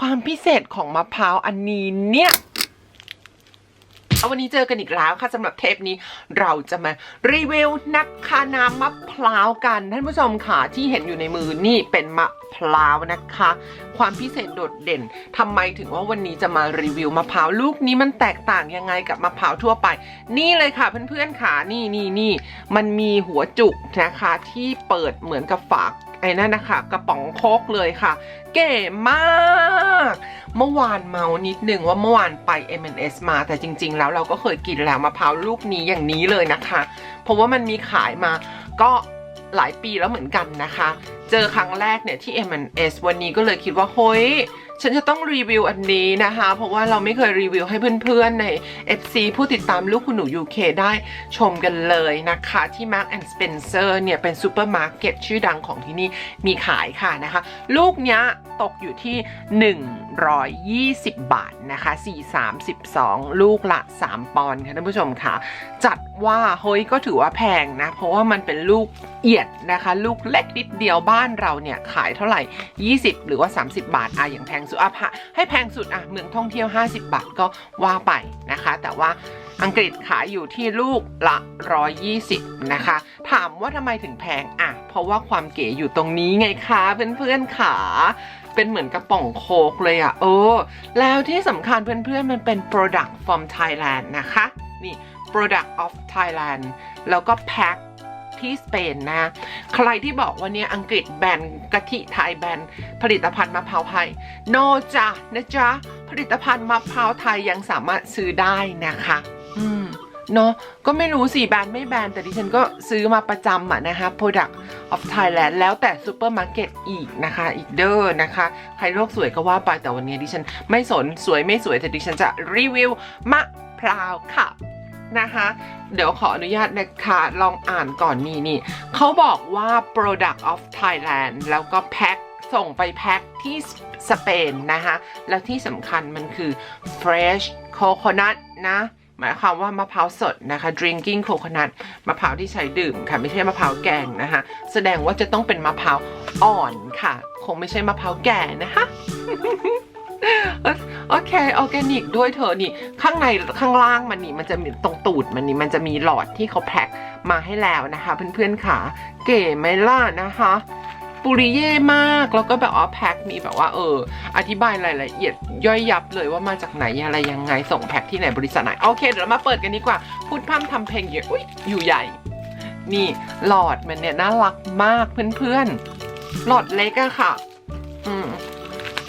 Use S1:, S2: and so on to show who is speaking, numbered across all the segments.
S1: ความพิเศษของมะพร้าวอันนี้เนี่ยเอาวันนี้เจอกันอีกแล้วค่ะสำหรับเทปนี้เราจะมารีวิวนะคะน้ำมะพร้าวกันท่านผู้ชมค่ะที่เห็นอยู่ในมือนี่เป็นมะพร้าวนะคะ ความพิเศษโดดเด่นทำไมถึงว่าวันนี้จะมารีวิวมะพร้าวลูกนี้มันแตกต่างยังไงกับมะพร้าวทั่วไป นี่เลยค่ะเพื่อนๆค่ะนี่นี่นี่มันมีหัวจุกนะคะที่เปิดเหมือนกับฝากไอ้นั่นนะคะกระป๋องโคกเลยค่ะ เก๋มาก เมื่อวานเมานิดนึงว่าเมื่อวานไป M&S มาแต่จริง ๆ แล้วเราก็เคยกินแล้วมะพร้าวลูกนี้อย่างนี้เลยนะคะ เพราะว่ามันมีขายมาก็ หลายปีแล้วเหมือนกันนะคะ เจอครั้งแรกเนี่ยที่ M&S วันนี้ก็เลยคิดว่าเฮ้ยฉันจะต้องรีวิวอันนี้นะคะ เพราะว่าเราไม่เคยรีวิวให้เพื่อนๆใน FC ผู้ติดตามลูกคุณหนู UK ได้ชมกันเลยนะคะ ที่ Mark and Spencer เนี่ยเป็นซูเปอร์มาร์เก็ตชื่อดังของที่นี่มีขายค่ะนะคะ ลูกเนี้ยตกอยู่ที่ 120 บาทนะคะ 432 ลูกละ 3 ปอนด์ค่ะท่านผู้ชมค่ะ จัดว่าเฮ้ยก็ถือว่าแพงนะ เพราะว่ามันเป็นลูกเอียดนะคะ ลูกเล็กนิดเดียวบ้านเราเนี่ย ขายเท่าไหร่ 20 หรือว่า 30 บาทอะอย่างแพงสุดอะพะให้แพงสุดอะเมืองท่องเที่ยว 50 บาทก็ว่าไปนะคะ แต่ว่าอังกฤษขายอยู่ที่ลูกละ 120 นะคะ ถามว่าทำไมถึงแพงอะเพราะว่าความเก๋อยู่ตรงนี้ไงคะเพื่อนๆขา เป็นเหมือนกระป๋องโคกเลยอะเออ แล้วที่สำคัญเพื่อนๆ มันเป็น product from Thailand นะคะ นี่ product of Thailand แล้วก็แพ็คที่สเปนนะ ใครที่บอกว่าเนี่ยอังกฤษแบนกะทิไทยแบนผลิตภัณฑ์มะพร้าวไทยโนจ้ะนะจ๊ะ ผลิตภัณฑ์มะพร้าวไทยยังสามารถซื้อได้นะคะ อืม เนาะก็ไม่รู้สิแบรนด์ไม่แบรนด์แต่ดิฉันก็ซื้อมาประจำอะนะคะ Product of Thailand แล้วแต่ซูเปอร์มาร์เก็ตอีกนะคะ อีกเด้อนะคะ ใครโลกสวยก็ว่าไปแต่วันนี้ดิฉันไม่สนสวยไม่สวยแต่ดิฉันจะรีวิวมะพร้าวค่ะนะคะ เดี๋ยวขออนุญาตนะคะลองอ่านก่อนนี่นี่เขาบอกว่า product of Thailand แล้วก็แพ็คส่งไปแพ็คที่สเปนนะคะ แล้วที่สำคัญมันคือ fresh coconut นะ หมายความว่ามะพร้าวสดนะคะ drinking coconut มะพร้าวที่ใช้ดื่มค่ะไม่ใช่มะพร้าวแกงนะคะ แสดงว่าจะต้องเป็นมะพร้าวอ่อนค่ะ คงไม่ใช่มะพร้าวแก่นะคะโอเคออแกนิกด้วยเธอนี่ ข้างในข้างล่างมันนี่มันจะมีตรงตูดมันนี่มันจะมีหลอดที่เขาแพ็คมาให้แล้วนะคะ เพื่อนๆค่ะ เก๋ไหมล่ะนะคะ ปุริเย่มาก แล้วก็แบบว่าแพ็คมีแบบว่าเออ อธิบายรายละเอียดย่อยยับเลยว่ามาจากไหนอะไรยังไงส่งแพ็คที่ไหนบริษัทไหน โอเค เดี๋ยวเรามาเปิดกันดีกว่า พูดพร่ำทำเพลงอยู่อุ๊ยอยู่ใหญ่ นี่หลอดมันเนี่ยน่ารักมากเพื่อนๆ หลอดเล็กอะค่ะ อืม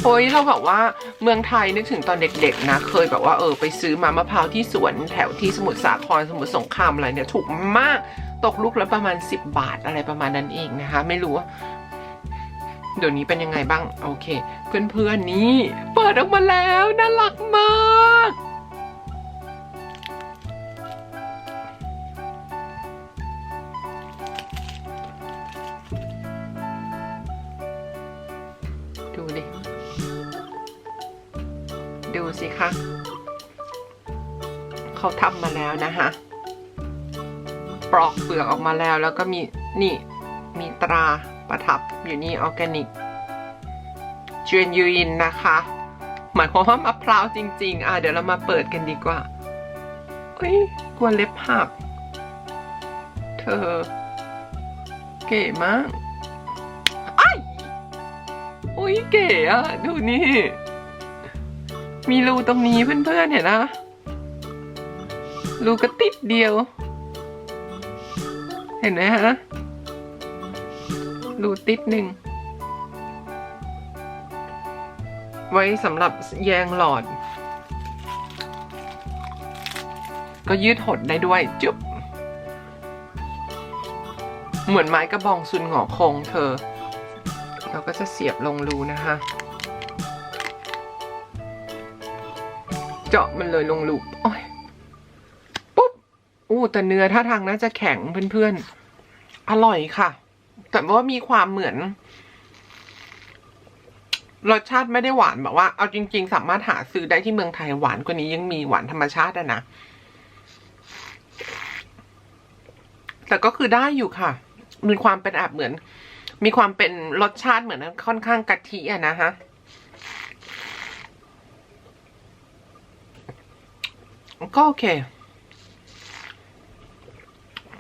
S1: โอ้ยเราแบบว่าเมืองไทยนึกถึงตอนเด็กๆนะ เคยแบบว่าเออไปซื้อมามะพร้าวที่สวนแถวที่สมุทรสาครสมุทรสงครามอะไรเนี่ยถูกมากตกลูกละประมาณ 10 บาทอะไรประมาณนั้นเองนะคะ ไม่รู้ว่า เดี๋ยวนี้เป็นยังไงบ้าง โอเค เพื่อนๆนี่เปิดออกมาแล้วน่ารักมากดูดิ ดูสิคะ เขาทำมาแล้วนะคะปลอกเปลือกออกมาแล้วแล้วก็มีนี่มีตราประทับ อยู่นี่ออร์แกนิกเจนยูอินนะคะ หมายความว่ามะพร้าวจริง ๆ อะเดี๋ยวเรามาเปิดกันดีกว่าเฮ้ยกลัวเล็บหัก เธอ เก๋มากไอ้อุ้ยเก๋อะดูนี่ มีรูตรงนี้เพื่อนๆเห็นนะรูกระติดเดียว เห็นไหมฮะ รูติดหนึ่ง ไว้สำหรับแยงหลอด ก็ยืดหดได้ด้วยจุ๊บเหมือนไม้กระบองซุนหงอคงเธอ เราก็จะเสียบลงรูนะคะ เจาะมันเลยลงรูโอ้ยปุ๊บ อู้แต่เนื้อท่าทางน่าจะแข็งเพื่อนๆ อร่อยค่ะ แต่ว่ามีความเหมือนรสชาติไม่ได้หวานแบบว่า เอาจริง ๆ สามารถหาซื้อได้ที่เมืองไทยหวานกว่านี้ยังมีหวานธรรมชาติอะนะ แต่ก็คือได้อยู่ค่ะ มีความเป็นแอบเหมือน มีความเป็นรสชาติเหมือนค่อนข้างกะทิอะนะฮะ ก็โอเค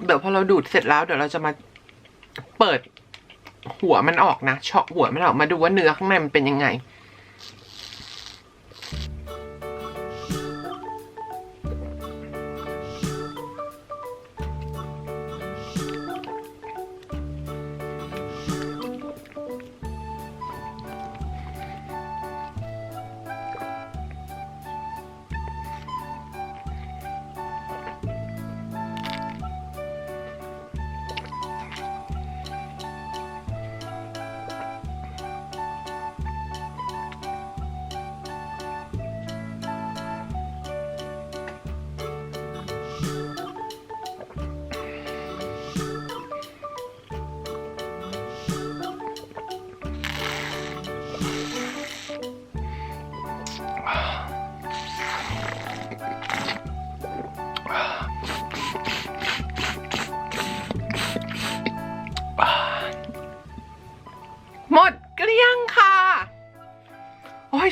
S1: เดี๋ยวพอเราดูดเสร็จแล้วเดี๋ยวเราจะมา เปิดหัวมันออกนะเฉาะหัวมันออกมาดูว่าเนื้อข้างในมันเป็นยังไง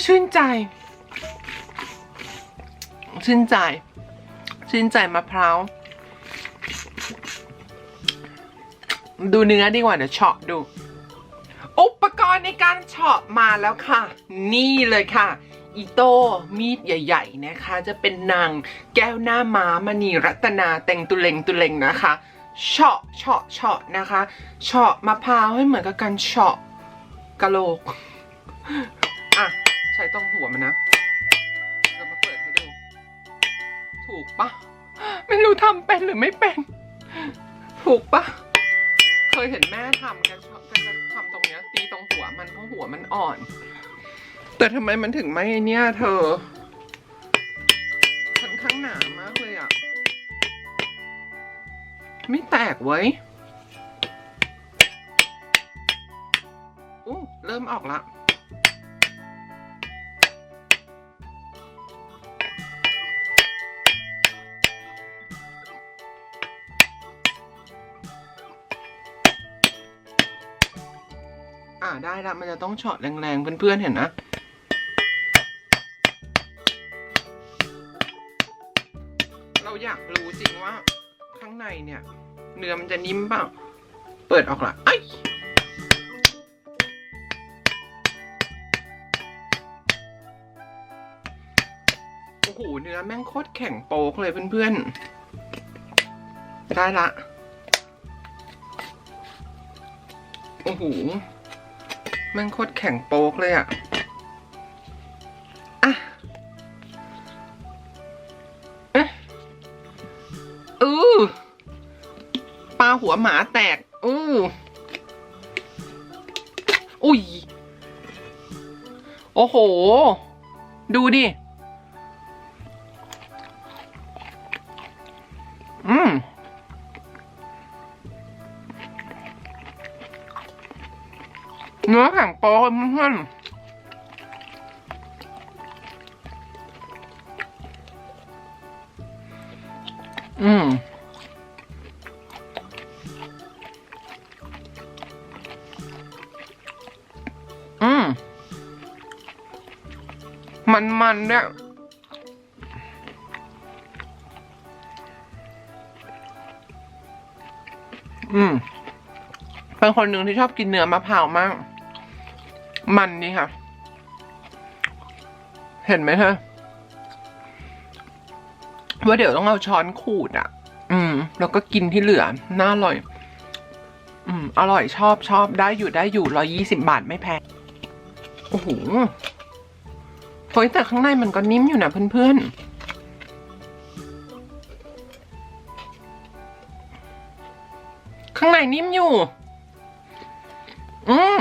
S1: ชื่นใจ ชื่นใจ ชื่นใจมะพร้าว ดูเนื้อดีกว่าเดี๋ยวเฉาะดู อุปกรณ์ในการเฉาะมาแล้วค่ะ นี่เลยค่ะอีโต้มีดใหญ่ ๆ นะคะ จะเป็นนางแก้วหน้าม้ามณีรัตนาเต็งตุเลงตุเลงนะคะเฉาะเฉาะเฉาะนะคะเฉาะมะพร้าวให้เหมือนกับการเฉาะกะโหลกอะ ใช้ตรงหัวมันนะเรามาเปิดให้ดู ถูกปะไม่รู้ทำเป็นหรือไม่เป็น ถูกปะเคยเห็นแม่ทำกันชอบกันจะทำตรงเนี้ยตีตรงหัวมันเพราะหัวมันอ่อน แต่ทำไมมันถึงไม่เนี่ย เธอค่อนข้างหนามากเลยอะ ไม่แตกเว้ยอู้เริ่มออกละ ละมันจะต้องเฉาะแรงๆ เพื่อนๆ เห็นนะเราอยากรู้จริงว่า ข้างในเนี่ย เนื้อมันจะนิ่มเปล่า เปิดออกละไอ้โอ้โหเนื้อแม่งโคตรแข็งโป๊กเลยเพื่อนๆ ได้ละโอ้โห แม่งโคตรแข็งโป๊กเลยอะอะเอ๊ะอือปลาหัวหมาแตก อู้อุ้ย โอ้โห ดูดิ เนื้อแข็งโป๊กเพื่อนอืมอืมมันๆเนี่ยอืมเป็นคนหนึ่งที่ชอบกินเนื้อมะพร้าวมาก มันนี่ค่ะ เห็นไหมเธอว่าเดี๋ยวต้องเอาช้อนขูดอะ อืม แล้วก็กินที่เหลือ น่าอร่อย อืม อร่อยชอบชอบได้อยู่ได้อยู่ร้อยี่สิบบาทไม่แพง โอ้โหเฮ้ยแต่ข้างในมันก็นิ่มอยู่นะเพื่อนๆข้างในนิ่มอยู่ อืม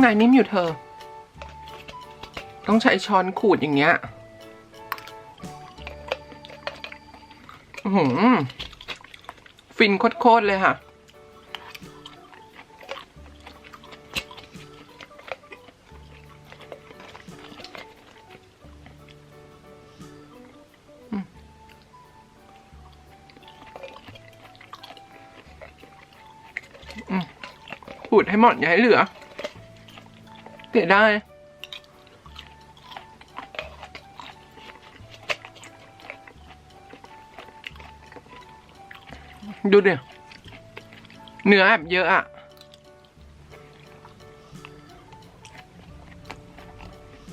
S1: างในนิ่มอยู่เธอ ต้องใช้ช้อนขูดอย่างเงี้ยหือฟินโคตรๆเลยค่ะ ขูดให้หมดอย่าให้เหลือ เสียได้ดูดิเนื้อแบบเยอะอะ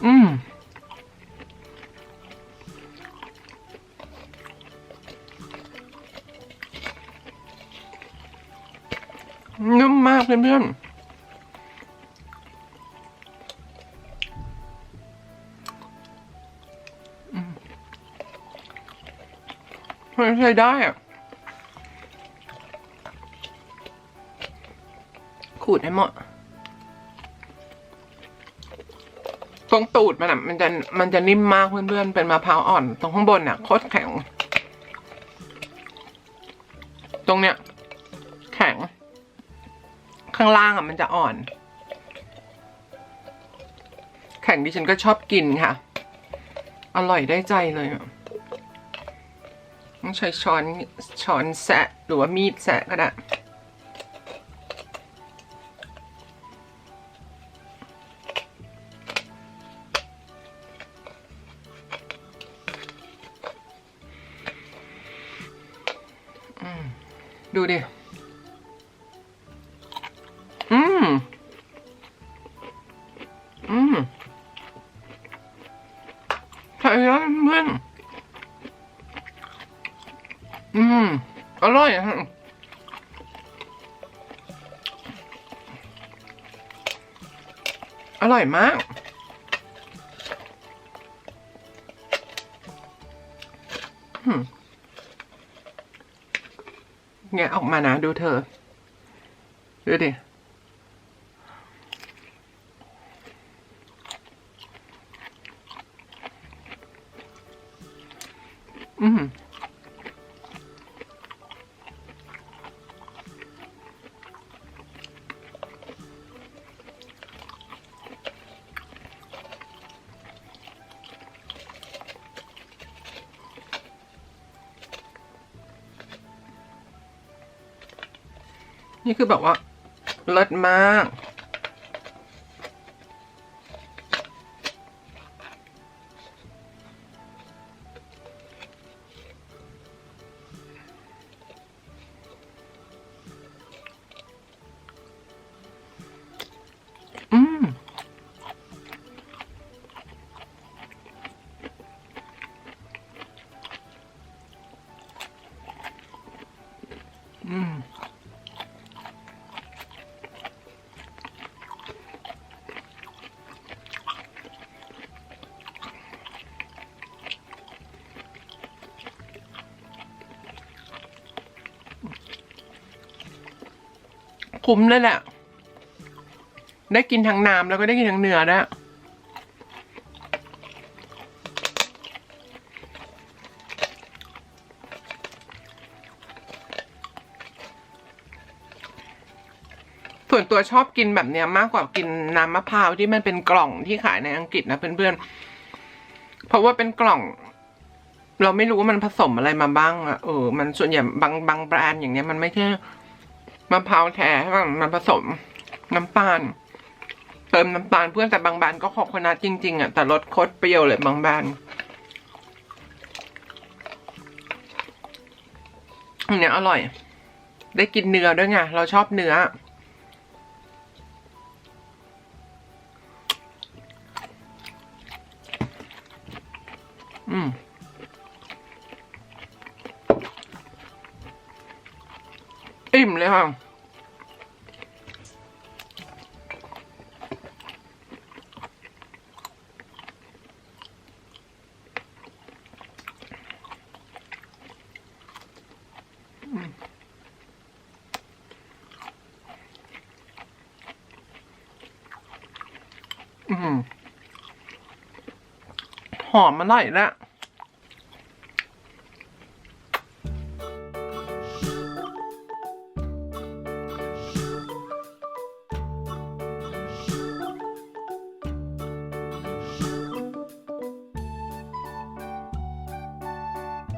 S1: อืมนุ่มมากเพื่อนๆ มันใช้ได้อะขูดให้หมดตรงตูดมันอะ มันจะมันจะนิ่มมากเพื่อนๆ เป็นมะพร้าวอ่อน ตรงข้างบนอะโคตรแข็ง ตรงเนี้ย แข็ง ข้างล่างอะ มันจะอ่อน แข็งดิฉันก็ชอบกินค่ะ อร่อยได้ใจเลยอะ ต้องใช้ช้อนช้อนแสะหรือว่ามีดแสะก็ได้ดูดิ อืม อร่อยอะฮะอร่อยมาก แงะออกมานะ ดูเธอ ดูดิ อืม นี่คือแบบว่าเลิศมาก คุ้มเลยแหละ ได้กินทั้งน้ำแล้วก็ได้กินทั้งเนื้อด้วยส่วนตัวชอบกินแบบเนี้ยมากกว่ากินน้ำมะพร้าวที่มันเป็นกล่องที่ขายในอังกฤษนะเพื่อนๆ เพราะว่าเป็นกล่อง เราไม่รู้ว่ามันผสมอะไรมาบ้างอะเออ มันส่วนใหญ่บางบางแบรนด์อย่างเนี้ยมันไม่ใช่ มะพร้าวแท้ใช่ป่ะมันผสม น้ำตาลเติมน้ำตาลเพื่อนแต่บางแบรนด์ก็ขอคนัทจริงๆอะแต่รสโคตรเปรี้ยวเลยบางแบรนด์อันนี้อร่อย ได้กินเนื้อด้วยไงเราชอบเนื้อ อืม หอมอร่อยแล้ว